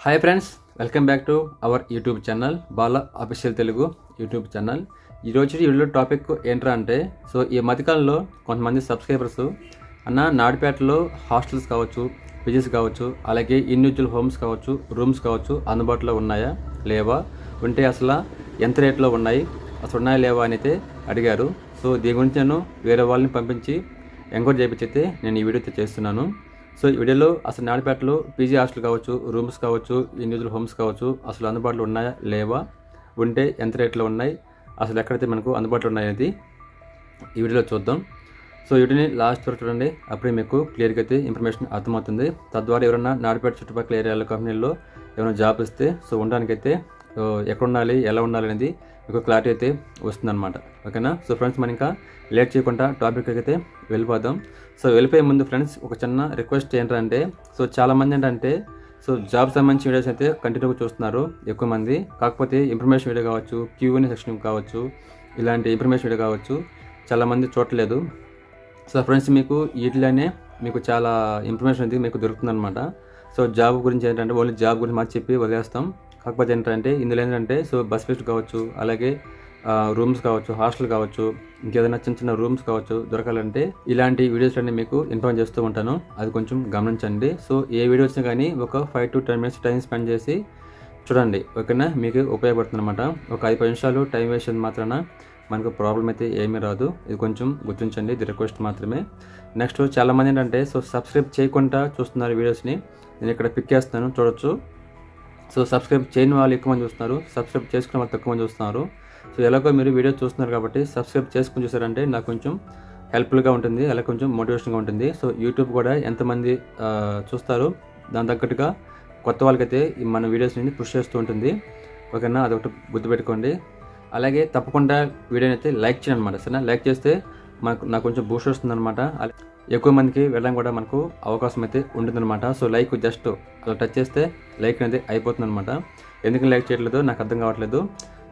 Hi friends welcome back to our YouTube channel Bala official Telugu YouTube channel ఈరోజు video topic ఏంట్రా అంటే so ఈ మధ్యకాలంలో కొంతమంది సబ్స్క్రైబర్స్ అన్న నాడిపేటలో హాస్టల్స్ కావచ్చు పీజీస్ కావచ్చు అలాగే ఇండివిజువల్ హోమ్స్ కావచ్చు రూమ్స్ కావచ్చు అందుబాటులో ఉన్నాయా లేవా? ఉంటే అసలు ఎంత రేట్లో ఉన్నాయి అసలు ఉన్నాయా లేవా అని అయితే అడిగారు. సో దీని గురించి నేను వేరే వాళ్ళని పంపించి ఎంక్వైరీ చేయించైతే నేను ఈ వీడియో చేస్తున్నాను. సో ఈ వీడియోలో అసలు నాడిపేటలో పీజీ హాస్టల్ కావచ్చు రూమ్స్ కావచ్చు ఇండివిజువల్ హోమ్స్ కావచ్చు అసలు అందుబాటులో ఉన్నాయా లేవా? ఉంటే ఎంత రేట్లో ఉన్నాయి? అసలు ఎక్కడైతే మనకు అందుబాటులో ఉన్నాయనేది ఈ వీడియోలో చూద్దాం. సో వీటిని లాస్ట్ వరకు చూడండి. అప్పుడే మీకు క్లియర్గా అయితే ఇన్ఫర్మేషన్ అర్థమవుతుంది. తద్వారా ఎవరైనా నాడిపేట చుట్టుపక్కల ఏరియాలో కంపెనీల్లో ఏమైనా జాబ్ ఇస్తే సో ఉండడానికైతే సో ఎక్కడ ఉండాలి ఎలా ఉండాలి అనేది మీకు క్లారిటీ అయితే వస్తుందన్నమాట. ఓకేనా? సో ఫ్రెండ్స్ మనం ఇంకా లేట్ చేయకుండా టాపిక్ అయితే వెళ్ళిపోదాం. సో వెళ్ళిపోయే ముందు ఫ్రెండ్స్ ఒక చిన్న రిక్వెస్ట్ ఏంటంటే సో చాలామంది ఏంటంటే సో జాబ్ సంబంధించిన వీడియోస్ అయితే కంటిన్యూగా చూస్తున్నారు ఎక్కువ మంది. కాకపోతే ఇన్ఫర్మేషన్ వీడియో కావచ్చు క్యూఎన్ సెక్షన్ కావచ్చు ఇలాంటి ఇన్ఫర్మేషన్ వీడియో కావచ్చు చాలామంది చూడలేదు సో ఫ్రెండ్స్ మీకు వీటిలోనే మీకు చాలా ఇన్ఫర్మేషన్ అనేది మీకు దొరుకుతుందన్నమాట. సో జాబ్ గురించి ఏంటంటే ఓన్లీ జాబ్ గురించి మాకు చెప్పి వదిలేస్తాం. కాకపోతే ఏంటంటే ఇందులో ఏంటంటే సో బస్ ఫీస్ట్ కావచ్చు అలాగే రూమ్స్ కావచ్చు హాస్టల్ కావచ్చు ఇంకేదైనా చిన్న చిన్న రూమ్స్ కావచ్చు దొరకాలంటే ఇలాంటి వీడియోస్ అన్ని మీకు ఇన్ఫార్మ్ చేస్తూ ఉంటాను. అది కొంచెం గమనించండి. సో ఏ వీడియోస్ని కానీ ఒక five to ten minutes time spend చేసి చూడండి. ఓకేనా? మీకు ఉపయోగపడుతుంది అనమాట ఒక ఐదు పది నిమిషాలు టైం వేస్ట్ మాత్రాన మనకు ప్రాబ్లం అయితే ఏమీ రాదు. ఇది కొంచెం గుర్తించండి. ఇది రిక్వెస్ట్ మాత్రమే. నెక్స్ట్ చాలామంది ఏంటంటే సో సబ్స్క్రైబ్ చేయకుండా చూస్తున్నారు వీడియోస్ని. నేను ఇక్కడ పిక్ చేస్తాను చూడొచ్చు. సో సబ్స్క్రైబ్ చేయని వాళ్ళు ఎక్కువ మంది చూస్తున్నారు సబ్స్క్రైబ్ చేసుకున్న వాళ్ళు తక్కువ మంది చూస్తున్నారు. సో ఎలాగో మీరు వీడియో చూస్తున్నారు కాబట్టి సబ్స్క్రైబ్ చేసుకుని చూసారంటే నాకు కొంచెం హెల్ప్ఫుల్గా ఉంటుంది అలా కొంచెం మోటివేషన్గా ఉంటుంది. సో యూట్యూబ్ కూడా ఎంతమంది చూస్తారు దాని తగ్గట్టుగా కొత్త వాళ్ళకైతే మన వీడియోస్ని పుష్ చేస్తూ ఉంటుంది. ఓకేనా? అదొకటి గుర్తుపెట్టుకోండి. అలాగే తప్పకుండా వీడియోని అయితే లైక్ చేయండి అనమాట సరేనా? లైక్ చేస్తే మనకు నాకు కొంచెం బూస్ట్ వస్తుంది అనమాట ఎక్కువ మందికి వెళ్ళడం కూడా మనకు అవకాశం అయితే ఉంటుందన్నమాట. సో లైక్ జస్ట్ అలా టచ్ చేస్తే లైక్ అనేది అయిపోతుంది అనమాట ఎందుకు లైక్ చేయట్లేదు నాకు అర్థం కావట్లేదు.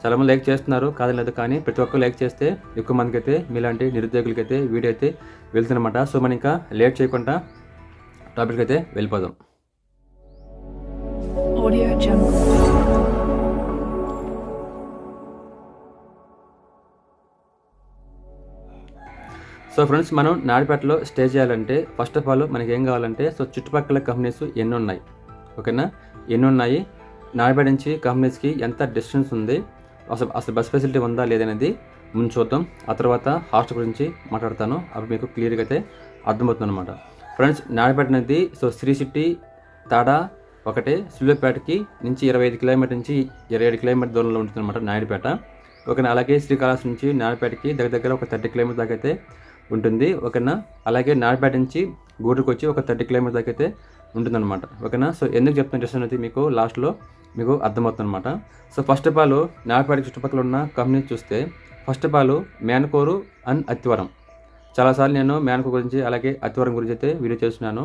చాలామంది లైక్ చేస్తున్నారు కాదలేదు కానీ ప్రతి ఒక్కరు లైక్ చేస్తే ఎక్కువ మందికి అయితే మీలాంటి నిరుద్యోగులకైతే వీడియో అయితే వెళ్తుందన్నమాట. సో మనం ఇంకా లేట్ చేయకుండా టాపిక్ అయితే వెళ్ళిపోదాం. సో ఫ్రెండ్స్ మనం నాడిపేటలో స్టే చేయాలంటే ఫస్ట్ ఆఫ్ ఆల్ మనకి ఏం కావాలంటే సో చుట్టుపక్కల కంపెనీస్ ఎన్ని ఉన్నాయి ఓకేనా? ఎన్ని ఉన్నాయి నాడిపేట నుంచి కంపెనీస్కి ఎంత డిస్టెన్స్ ఉంది? అసలు అసలు బస్ ఫెసిలిటీ ఉందా లేదనేది ముందు చూద్దాం. ఆ తర్వాత హాస్టల్ గురించి మాట్లాడతాను. అప్పుడు మీకు క్లియర్గా అయితే అర్థమవుతుంది అనమాట ఫ్రెండ్స్ నాడిపేట అనేది సో శ్రీ సిటీ తాడా ఒకటే సులువుపేటకి నుంచి ఇరవై ఐదు కిలోమీటర్ నుంచి ఇరవై ఏడు కిలోమీటర్ దూరంలో ఉంటుంది అనమాట నాయుడుపేట ఓకేనా? అలాగే శ్రీకాళహస్తి నుంచి నాయుడుపేటకి దగ్గర దగ్గర ఒక థర్టీ కిలోమీటర్ దాకా అయితే ఉంటుంది ఓకేనా? అలాగే నాయుడుపేట నుంచి గూడూరుకు వచ్చి ఒక థర్టీ కిలోమీటర్ దాకా అయితే ఉంటుందన్నమాట ఓకేనా? సో ఎందుకు చెప్తున్నాను జస్ట్ అనేది మీకు లాస్ట్లో మీకు అర్థమవుతుంది అనమాట so first of all Naidupeta చుట్టుపక్కల ఉన్న కంపెనీస్ చూస్తే first of all Menakoru and Attivaram. చాలాసార్లు నేను మేనకో గురించి అలాగే అత్తివరం గురించి అయితే వీడియో చేస్తున్నాను.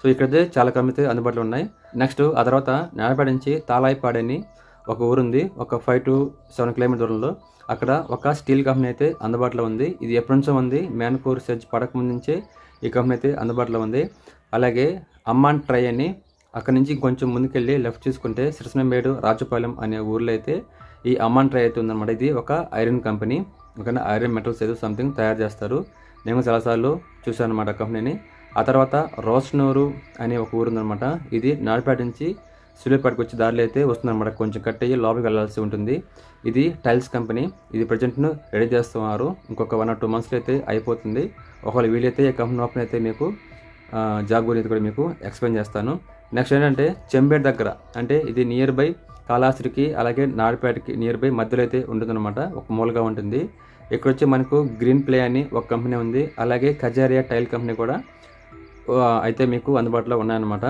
సో ఇక్కడైతే చాలా కంపెనీస్ అయితే అందుబాటులో ఉన్నాయి. నెక్స్ట్ ఆ తర్వాత నాయపేట నుంచి తాలాయిపాడని ఒక ఒక ఊరుంది ఒక ఫైవ్ టు సెవెన్ కిలోమీటర్ దూరంలో. అక్కడ ఒక స్టీల్ కంపెనీ అయితే అందుబాటులో ఉంది. ఇది ఎప్పటి నుంచో ఉంది. మ్యాన్కూర్ సెజ్ పడక ముందు నుంచే ఈ కంపెనీ అయితే అందుబాటులో ఉంది. అలాగే అమ్మాన్ ట్రై అని అక్కడ నుంచి కొంచెం ముందుకెళ్ళి లెఫ్ట్ చూసుకుంటే సిరసనంబేడు రాజపాలెం అనే ఊర్లో అయితే ఈ అమ్మాన్ ట్రై అయితే ఉందన్నమాట. ఇది ఒక ఐరన్ కంపెనీ. ఎందుకంటే ఐరన్ మెటల్స్ ఏదో సంథింగ్ తయారు చేస్తారు. నేను చాలాసార్లు చూశాను అనమాట కంపెనీని. ఆ తర్వాత రోస్నూరు అనే ఒక ఊరు ఉందన్నమాట ఇది నాడుపేట నుంచి సూర్యాపేటకు వచ్చే దారిలో అయితే వస్తుందన్నమాట. కొంచెం కట్ అయ్యి లోపలికి వెళ్ళాల్సి ఉంటుంది. ఇది టైల్స్ కంపెనీ. ఇది ప్రజెంట్ను రెడీ చేస్తున్నారు. ఇంకొక వన్ ఆర్ టూ మంత్స్లో అయితే అయిపోతుంది. ఒకవేళ వీలైతే ఈ కంపెనీ ఓపెన్ అయితే మీకు జాబ్ గురించి కూడా మీకు ఎక్స్ప్లెయిన్ చేస్తాను. నెక్స్ట్ ఏంటంటే చెంబేడ్ దగ్గర అంటే ఇది నియర్ బై కాళాస్త్రికి అలాగే నాడిపేటకి నియర్ బై మధ్యలో అయితే ఉంటుందన్నమాట. ఒక మూలగా ఉంటుంది. ఇక్కడ వచ్చి మనకు గ్రీన్ ప్లే అని ఒక కంపెనీ ఉంది. అలాగే కజారియా టైల్ కంపెనీ కూడా అయితే మీకు అందుబాటులో ఉన్నాయన్నమాట.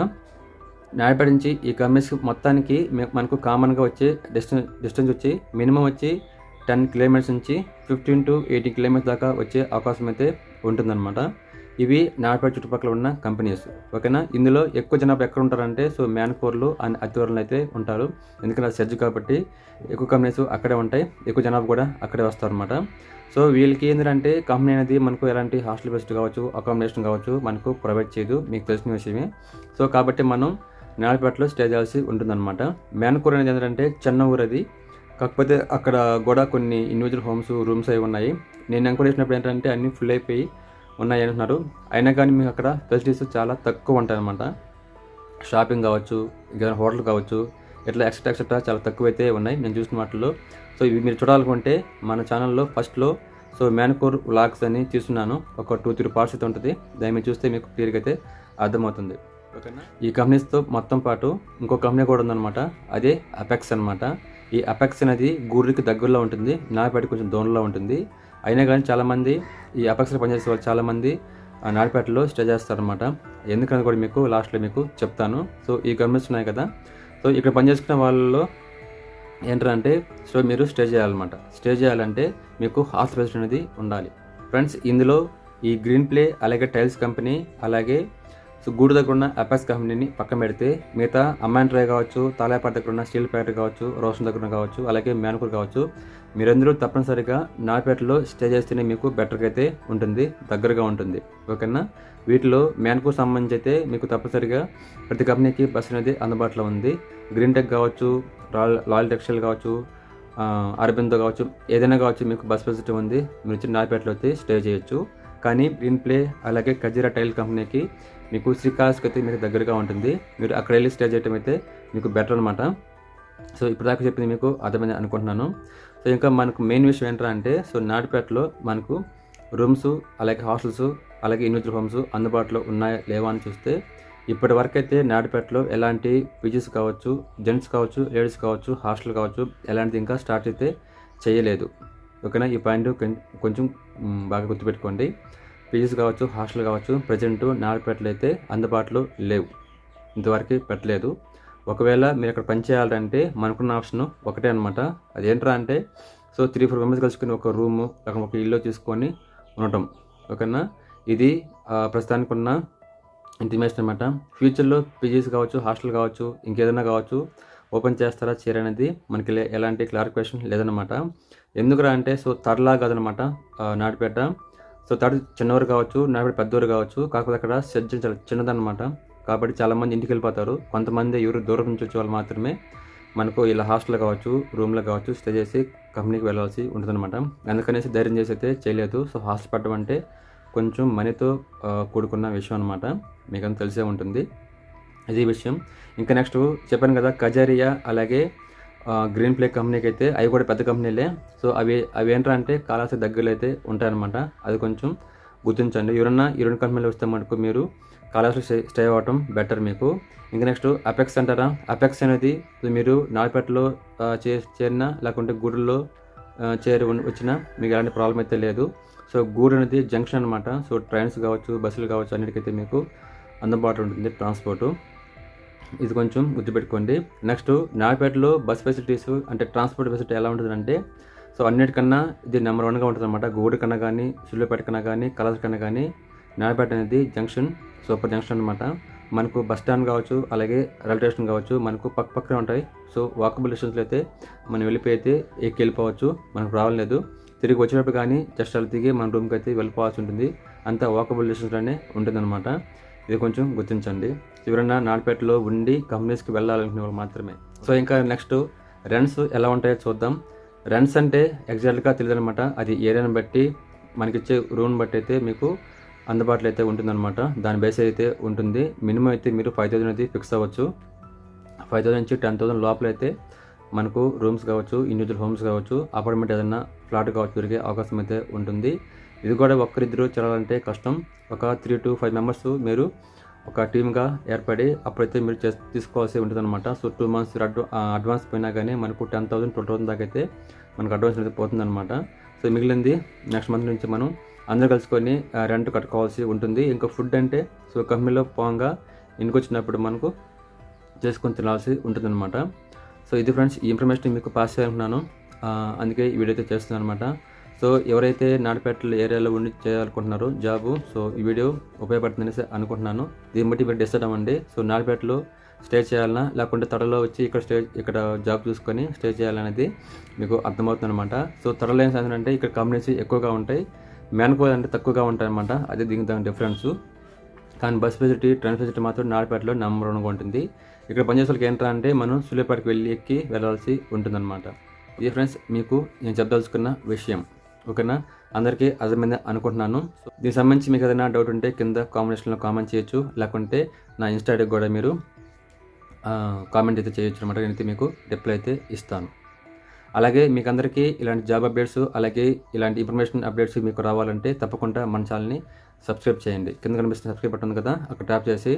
నాయపేట నుంచి ఈ కంపెనీస్ మొత్తానికి మనకు కామన్గా వచ్చే డిస్టెన్స్ డిస్టెన్స్ వచ్చి మినిమం వచ్చి టెన్ కిలోమీటర్స్ నుంచి ఫిఫ్టీన్ టు ఎయిటీన్ కిలోమీటర్స్ దాకా వచ్చే అవకాశం అయితే ఉంటుందన్నమాట. ఇవి నాయపేట చుట్టుపక్కల ఉన్న కంపెనీస్. ఓకేనా? ఇందులో ఎక్కువ జనాభా ఎక్కడ ఉంటారంటే సో మ్యాన్కోర్లు అండ్ అతివరంలో అయితే ఉంటారు. ఎందుకంటే అది సెజ్ కాబట్టి ఎక్కువ కంపెనీస్ అక్కడే ఉంటాయి. ఎక్కువ జనాభా కూడా అక్కడే వస్తారన్నమాట. సో వీళ్ళకి ఏంటంటే కంపెనీ అనేది మనకు ఎలాంటి హాస్టల్ బెస్ట్ కావచ్చు అకామిడేషన్ కావచ్చు మనకు ప్రొవైడ్ చేయదు. మీకు తెలిసిన విషయమే. సో కాబట్టి మనం నేలపేటలో స్టే చేయాల్సి ఉంటుందన్నమాట. మేనకూర్ అనేది ఏంటంటే చిన్న ఊరు అది కాకపోతే అక్కడ కూడా కొన్ని ఇండివిజువల్ హోమ్స్ రూమ్స్ అవి ఉన్నాయి. నేను ఎంక్వైరీ చేసినప్పుడు ఏంటంటే అన్నీ ఫుల్ అయిపోయి ఉన్నాయి అంటున్నారు. అయినా కానీ మీకు అక్కడ ఫెసిలిటీస్ చాలా తక్కువ ఉంటాయన్నమాట. షాపింగ్ కావచ్చు ఇంకా హోటల్ కావచ్చు ఇట్లా ఎక్స్ట్రా ఎక్స్ట్రా చాలా తక్కువ అయితే ఉన్నాయి నేను చూసిన వాటిలో సో ఇవి మీరు చూడాలనుకుంటే మన ఛానల్లో ఫస్ట్లో సో మేనకూర్ వ్లాగ్స్ అని తీస్తున్నాను. ఒక టూ త్రీ పార్ట్స్ అయితే ఉంటుంది. దాన్ని మీరు చూస్తే మీకు క్లియర్గా అయితే అర్థమవుతుంది. ఓకేనా? ఈ కంపెనీస్తో మొత్తం పాటు ఇంకో కంపెనీ కూడా ఉందన్నమాట. అదే అపెక్స్ అనమాట ఈ అపెక్స్ అనేది గూరికి దగ్గరలో ఉంటుంది నాపేట కొంచెం దూరంలో ఉంటుంది. అయినా కానీ చాలామంది ఈ అపెక్స్లో పనిచేసే వాళ్ళు చాలామంది ఆ నాడిపేటలో స్టే చేస్తారనమాట ఎందుకని కూడా మీకు లాస్ట్లో మీకు చెప్తాను. సో ఈ గవర్నమెంట్స్ ఉన్నాయి కదా. సో ఇక్కడ పనిచేసుకున్న వాళ్ళలో ఏంటంటే సో మీరు స్టే చేయాలన్నమాట. స్టే చేయాలంటే మీకు హాస్టల్ ఫెసిలిటీ అనేది ఉండాలి. ఫ్రెండ్స్ ఇందులో ఈ గ్రీన్ ప్లే అలాగే టైల్స్ కంపెనీ అలాగే సో గూడు దగ్గర ఉన్న అపాక్స్ కంపెనీని పక్కన పెడితే మిగతా అమ్మాయిన్ ట్రై కావచ్చు తాలాపాట దగ్గర ఉన్న స్టీల్ ఫ్యాక్టరీ కావచ్చు రోషన్ దగ్గర కావచ్చు అలాగే మ్యానుకూర్ కావచ్చు. మీరందరూ తప్పనిసరిగా నాపేటలో స్టే చేస్తేనే మీకు బెటర్గా అయితే ఉంటుంది దగ్గరగా ఉంటుంది. ఓకేనా? వీటిలో మేనకూర్ సంబంధించి అయితే మీకు తప్పనిసరిగా ప్రతి కంపెనీకి బస్ అనేది అందుబాటులో ఉంది. గ్రీన్ టెక్ కావచ్చు రాయల్ లాయల్ టెక్స్టైల్ కావచ్చు అరబిందో కావచ్చు ఏదైనా కావచ్చు మీకు బస్ ఫెసిలిటీ ఉంది. మీరు వచ్చి నాపేటలో అయితే స్టే చేయొచ్చు. కానీ గ్రీన్ ప్లే అలాగే కజీరా టైల్ కంపెనీకి మీకు శ్రీకాళహస్తికి అయితే మీకు దగ్గరగా ఉంటుంది. మీరు అక్కడ వెళ్ళి స్టే చేయడం అయితే మీకు బెటర్ అనమాట సో ఇప్పుడు దాకా చెప్పింది మీకు అర్థమైంది అనుకుంటున్నాను. సో ఇంకా మనకు మెయిన్ విషయం ఏంటంటే అంటే సో నాటిపేటలో మనకు రూమ్స్ అలాగే హాస్టల్స్ అలాగే ఇండివిజువల్ హోమ్స్ అందుబాటులో ఉన్నాయా లేవా అని చూస్తే ఇప్పటి వరకు అయితే నాటిపేటలో ఎలాంటి పీజీస్ కావచ్చు జెంట్స్ కావచ్చు లేడీస్ కావచ్చు హాస్టల్ కావచ్చు ఎలాంటిది ఇంకా స్టార్ట్ అయితే చేయలేదు. ఓకేనా? ఈ పాయింట్ కొంచెం బాగా గుర్తుపెట్టుకోండి. పీజీస్ కావచ్చు హాస్టల్ కావచ్చు ప్రజెంట్ నాటిపేటలో అయితే అందుబాటులో లేవు. ఇంతవరకు పెట్టలేదు. ఒకవేళ మీరు అక్కడ పని చేయాలంటే మనకున్న ఆప్షన్ ఒకటే అనమాట అదేంట్రా అంటే సో త్రీ ఫోర్ మెంబర్స్ కలుసుకుని ఒక రూము లేకపోతే ఒక ఇల్లు తీసుకొని ఉండటం. ఓకేనా? ఇది ప్రస్తుతానికి ఉన్న ఇంటిమేషన్ అనమాట ఫ్యూచర్లో పీజీస్ కావచ్చు హాస్టల్ కావచ్చు ఇంకేదైనా కావచ్చు ఓపెన్ చేస్తారా చేయరనేది మనకి లే- ఎలాంటి క్లారిఫికేషన్ లేదనమాట ఎందుకురా అంటే సో తరలా కాదనమాట నాటిపేట సో థర్డ్ చిన్నవారు కావచ్చు నాటిపేట పెద్దవారు కావచ్చు కాకపోతే అక్కడ సెడ్జన్ చాలా చిన్నదనమాట కాబట్టి చాలామంది ఇంటికి వెళ్ళిపోతారు. కొంతమంది ఎవరు దూరం నుంచి వచ్చే వాళ్ళు మాత్రమే మనకు ఇలా హాస్టల్ కావచ్చు రూమ్లో కావచ్చు స్టే చేసి కంపెనీకి వెళ్ళాల్సి ఉంటుందన్నమాట. అందుకనేసి ధైర్యం చేసి అయితే చేయలేదు. సో హాస్టల్ పెట్టడం అంటే కొంచెం మనీతో కూడుకున్న విషయం అనమాట మీకు అంత తెలిసే ఉంటుంది. ఇది విషయం. ఇంకా నెక్స్ట్ చెప్పాను కదా కజారియా అలాగే గ్రీన్ ప్లే కంపెనీకి అయితే అవి కూడా పెద్ద కంపెనీలే సో అవి అవి ఏంటంటే అంటే కాలాసి దగ్గరలో అయితే ఉంటాయన్నమాట. అది కొంచెం గుర్తించండి. ఎవరన్నా ఈ రెండు కంపెనీలు వస్తే మటుకు మీరు కాలాసి స్టే స్టే అవ్వటం బెటర్ మీకు. ఇంకా నెక్స్ట్ అపెక్స్ అంటారా? అపెక్స్ అనేది మీరు నాగపేటలో చే చేరినా లేకుంటే గూడూరులో చేరి వచ్చినా మీకు ఎలాంటి ప్రాబ్లం అయితే లేదు. సో గూడు అనేది జంక్షన్ అనమాట సో ట్రైన్స్ కావచ్చు బస్సులు కావచ్చు అన్నిటికైతే మీకు అందుబాటులో ఉంటుంది ట్రాన్స్పోర్టు ఇది కొంచెం గుర్తుపెట్టుకోండి. నెక్స్ట్ నాగపేటలో బస్ ఫెసిలిటీస్ అంటే ట్రాన్స్పోర్ట్ ఫెసిలిటీ ఎలా ఉంటుందంటే సో అన్నిటికన్నా ఇది నెంబర్ వన్గా ఉంటుంది అనమాట గూడు కన్నా కానీ సుళ్ళపేట కన్నా కానీ కలర్స్ కన్నా కానీ నాగపేట అనేది జంక్షన్ సూపర్ జంక్షన్ అనమాట మనకు బస్ స్టాండ్ కావచ్చు అలాగే రైల్వే స్టేషన్ కావచ్చు మనకు పక్క పక్కనే ఉంటాయి. సో వాకబుల్ డిస్టెన్స్లో అయితే మనం వెళ్ళిపోయి అయితే ఎక్కి వెళ్ళిపోవచ్చు మనకు రావలేదు తిరిగి వచ్చినప్పుడు కానీ జస్ట్ అలా దిగి మన రూమ్కి అయితే వెళ్ళిపోవాల్సి ఉంటుంది. అంతా వాకబుల్ డిస్టెన్స్లోనే ఉంటుందన్నమాట. ఇది కొంచెం గుర్తించండి. ఎవరైనా నాడపేటలో ఉండి కంపెనీస్కి వెళ్ళాలనుకునే వాళ్ళు మాత్రమే. సో ఇంకా నెక్స్ట్ రెంట్స్ ఎలా ఉంటాయో చూద్దాం. రెంట్స్ అంటే ఎగ్జాక్ట్గా తెలియదు అనమాట అది ఏరియాని బట్టి మనకిచ్చే రూమ్ బట్టి అయితే మీకు అందుబాటులో అయితే ఉంటుందన్నమాట. దాని బేస్ అయితే ఉంటుంది. మినిమం అయితే మీరు ఫైవ్ థౌసండ్ అయితే ఫిక్స్ అవ్వచ్చు. ఫైవ్ థౌసండ్ నుంచి టెన్ థౌసండ్ లోపల అయితే మనకు రూమ్స్ కావచ్చు ఇండివిజువల్ హోమ్స్ కావచ్చు అపార్ట్మెంట్ ఏదైనా ఫ్లాట్ కావచ్చు దొరికే అవకాశం అయితే ఉంటుంది. ఇది కూడా ఒక్కరిద్దరు చేరాలంటే కష్టం. ఒక త్రీ టు ఫైవ్ మెంబర్స్ మీరు ఒక టీమ్గా ఏర్పడి అప్పుడైతే మీరు చేస్ తీసుకోవాల్సి ఉంటుంది అనమాట సో టూ మంత్స్ అడ్వాన్స్ పోయినా కానీ మనకు టెన్ థౌసండ్ ట్వెల్వ్ థౌసండ్ దాకా అయితే మనకు అడ్వాన్స్ అయితే పోతుంది అనమాట సో మిగిలింది నెక్స్ట్ మంత్ నుంచి మనం అందరూ కలుసుకొని రెంట్ కట్టుకోవాల్సి ఉంటుంది. ఇంకా ఫుడ్ అంటే సో కంపెనీలో పోగా ఇంటికి వచ్చినప్పుడు మనకు చేసుకొని తినాల్సి ఉంటుందన్నమాట. సో ఇది ఫ్రెండ్స్ ఈ ఇన్ఫర్మేషన్ మీకు పాస్ చేయాలనుకున్నాను. అందుకే ఈ వీడియో అయితే చేస్తున్నాను అనమాట సో ఎవరైతే నాడపేట ఏరియాలో ఉండి చేయాలనుకుంటున్నారో జాబు సో ఈ వీడియో ఉపయోగపడుతుందని అనుకుంటున్నాను. దీన్ని బట్టి మీరు డిసైడ్ అవ్వండి. సో నాడపేటలో స్టే చేయాలన్నా లేకుంటే తడలో వచ్చి ఇక్కడ స్టే ఇక్కడ జాబ్ చూసుకొని స్టే చేయాలనేది మీకు అర్థమవుతుందన్నమాట. సో తడలో ఏం సాధన అంటే ఇక్కడ కంపెనీస్ ఎక్కువగా ఉంటాయి. మ్యాన్కోల్ అంటే తక్కువగా ఉంటాయి అనమాట అది దీనికి దాని డిఫరెన్స్. కానీ బస్ ఫెసిలిటీ ట్రైన్ ఫెసిలిటీ మాత్రం నాడపేటలో నెంబర్ వన్గా ఉంటుంది. ఇక్కడ పనిచేసే వాళ్ళకి ఏంట్రా అంటే మనం సూర్యాపేటకి వెళ్ళి ఎక్కి వెళ్ళాల్సి ఉంటుందన్నమాట. ఇది ఫ్రెండ్స్ మీకు నేను చెప్పదలుచుకున్న విషయం. ఓకేనా? అందరికీ అర్థమైంది అనుకుంటున్నాను. దీనికి సంబంధించి మీకు ఏదైనా డౌట్ ఉంటే కింద కాంబినేషన్లో కామెంట్ చేయొచ్చు. లేకుంటే నా ఇన్స్టాగ్రామ్ కూడా మీరు కామెంట్ అయితే చేయొచ్చు అనమాట నేనైతే మీకు రిప్లై అయితే ఇస్తాను. అలాగే మీకు అందరికీ ఇలాంటి జాబ్ అప్డేట్స్ అలాగే ఇలాంటి ఇన్ఫర్మేషన్ అప్డేట్స్ మీకు రావాలంటే తప్పకుండా మన ఛానల్ని సబ్స్క్రైబ్ చేయండి. కింద కనిపిస్తున్న సబ్స్క్రైబ్ బటన్ ఉంది కదా అక్కడ ట్యాప్ చేసి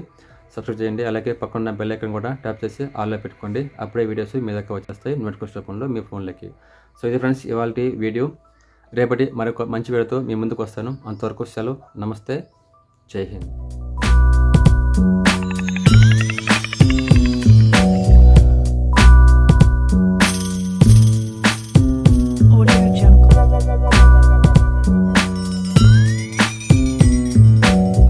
సబ్స్క్రైబ్ చేయండి. అలాగే పక్కన బెల్ ఐకన్ కూడా ట్యాప్ చేసి ఆల్లో పెట్టుకోండి. అప్పుడే వీడియోస్ మీ దగ్గర వచ్చేస్తాయి. నోటిఫికేషన్ రూపంలో మీ ఫోన్లోకి సో ఇది ఫ్రెండ్స్ ఇవాళ వీడియో రేపటి మరొక మంచి వీడియోతో మీ ముందుకు వస్తాను. అంతవరకు సెలవు. నమస్తే. జై హింద్.